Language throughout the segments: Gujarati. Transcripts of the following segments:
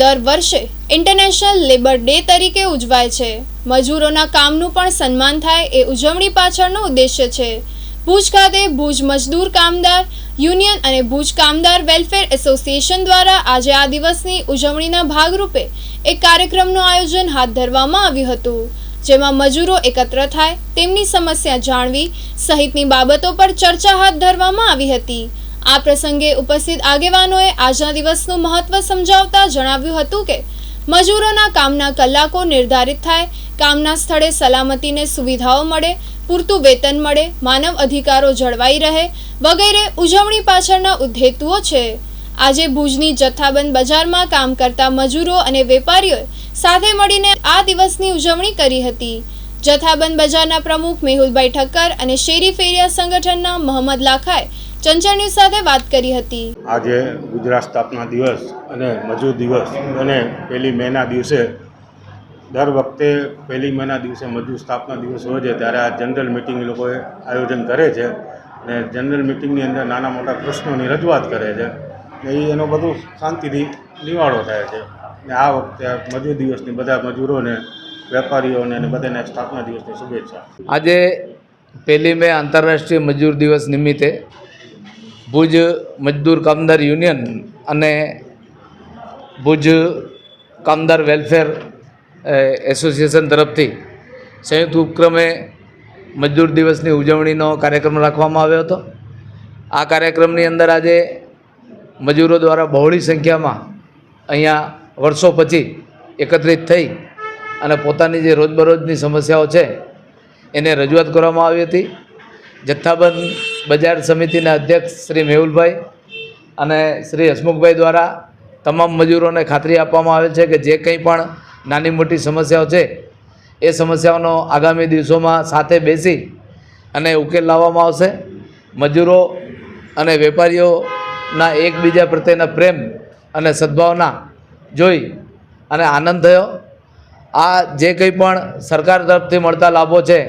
દર વર્ષે ઇન્ટરનેશનલ લેબર ડે તરીકે ઉજવાય છે. મજૂરોના કામનું પણ સન્માન થાય એ ઉજવણી પાછળનો ઉદ્દેશ્ય છે. ભુજ ખાતે ભુજ મજદૂર કામદાર યુનિયન અને ભુજ કામદાર વેલફેર એસોસિએશન દ્વારા આજે આ દિવસની ઉજવણીના ભાગરૂપે એક કાર્યક્રમનું આયોજન હાથ ધરવામાં આવ્યું હતું, જેમાં મજૂરો એકત્ર થાય તેમની સમસ્યા જાણવી સહિતની બાબતો પર ચર્ચા હાથ ધરવામાં આવી હતી. આ પ્રસંગે ઉપસ્થિત આગેવાનોએ આજના દિવસનું મહત્વ સમજાવતા જણાવ્યું હતું કે, મજૂરોના કામના કલાકો નિર્ધારિત થાય, કામના સ્થળે સલામતીને સુવિધાઓ મળે, પૂરતું વેતન મળે, માનવ અધિકારો જળવાઈ રહે, વગેરે ઉજવણી પાછળના ઉદ્દેતુઓ છે. આજે ભુજની જથ્થાબંધ બજારમાં કામ કરતા મજૂરો અને વેપારીઓએ સાથે મળીને આ દિવસની ઉજવણી કરી હતી. જથ્થાબંધ બજારના પ્રમુખ મેહુલભાઈ ઠક્કર અને શેરી ફેરિયા સંગઠનના મોહમ્મદ લાખાએ ચંચળ ન્યૂઝ સાથે વાત કરી હતી. આજે ગુજરાત સ્થાપના દિવસ અને મજૂર દિવસ અને પહેલી મેના દિવસે દર વખતે પહેલી મેના દિવસે મજૂર સ્થાપના દિવસ હોય છે ત્યારે આ જનરલ મિટિંગ એ લોકોએ આયોજન કરે છે અને જનરલ મિટિંગની અંદર નાના મોટા પ્રશ્નોની રજૂઆત કરે છે ને એ એનો બધું શાંતિથી નિવાળો થાય છે. ને આ વખતે આ મજૂર દિવસની બધા મજૂરોને વેપારીઓને અને બધાને સ્થાપના દિવસની શુભેચ્છા. આજે પહેલી મે આંતરરાષ્ટ્રીય મજૂર દિવસ નિમિત્તે ભુજ મજદૂર કામદાર યુનિયન અને ભુજ કામદાર વેલફેર એસોસિએશન તરફથી સંયુક્ત ઉપક્રમે મજદૂર દિવસની ઉજવણીનો કાર્યક્રમ રાખવામાં આવ્યો હતો. આ કાર્યક્રમની અંદર આજે મજૂરો દ્વારા બહોળી સંખ્યામાં અહીંયા વર્ષો પછી એકત્રિત થઈ અને પોતાની જે રોજબરોજની સમસ્યાઓ છે એને રજૂઆત કરવામાં આવી હતી. જથ્થાબંધ બજાર સમિતિના અધ્યક્ષ શ્રી મેહુલભાઈ અને શ્રી હસમુખભાઈ દ્વારા તમામ મજૂરોને ખાતરી આપવામાં આવે છે કે જે કંઈ પણ નાની મોટી સમસ્યાઓ છે, એ સમસ્યાઓનો આગામી દિવસોમાં સાથે બેસી અને ઉકેલ લાવવામાં આવશે. મજૂરો અને વેપારીઓના એકબીજા પ્રત્યેના પ્રેમ અને સદભાવના જોઈ અને આનંદ થયો. આ જે કંઈ પણ સરકાર તરફથી મળતા લાભો છે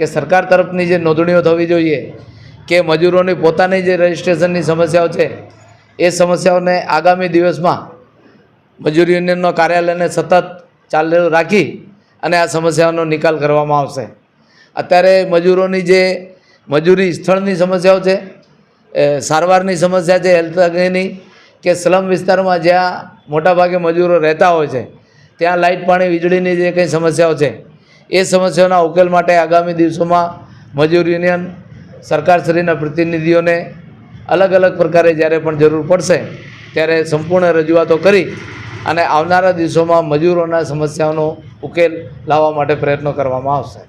કે સરકાર તરફની જે નોંધણીઓ થવી જોઈએ કે મજૂરોની પોતાની જે રજિસ્ટ્રેશનની સમસ્યાઓ છે, એ સમસ્યાઓને આગામી દિવસમાં મજૂર યુનિયનનો કાર્યાલયને સતત ચાલુ રાખી અને આ સમસ્યાઓનો નિકાલ કરવામાં આવશે. અત્યારે મજૂરોની જે મજૂરી સ્થળની સમસ્યાઓ છે સારવારની સમસ્યા છે, હેલ્થ અંગેની કે સ્લમ વિસ્તારમાં જ્યાં મોટાભાગે મજૂરો રહેતા હોય છે, ત્યાં લાઇટ પાણી વીજળીની જે કંઈ સમસ્યાઓ છે, એ સમસ્યાઓના ઉકેલ માટે આગામી દિવસોમાં મજૂર યુનિયન સરકારશ્રીના પ્રતિનિધિઓને અલગ અલગ પ્રકારે જ્યારે પણ જરૂર પડશે, ત્યારે સંપૂર્ણ રજૂઆતો કરી અને આવનારા દિવસોમાં મજૂરોના સમસ્યાઓનો ઉકેલ લાવવા માટે પ્રયત્નો કરવામાં આવશે.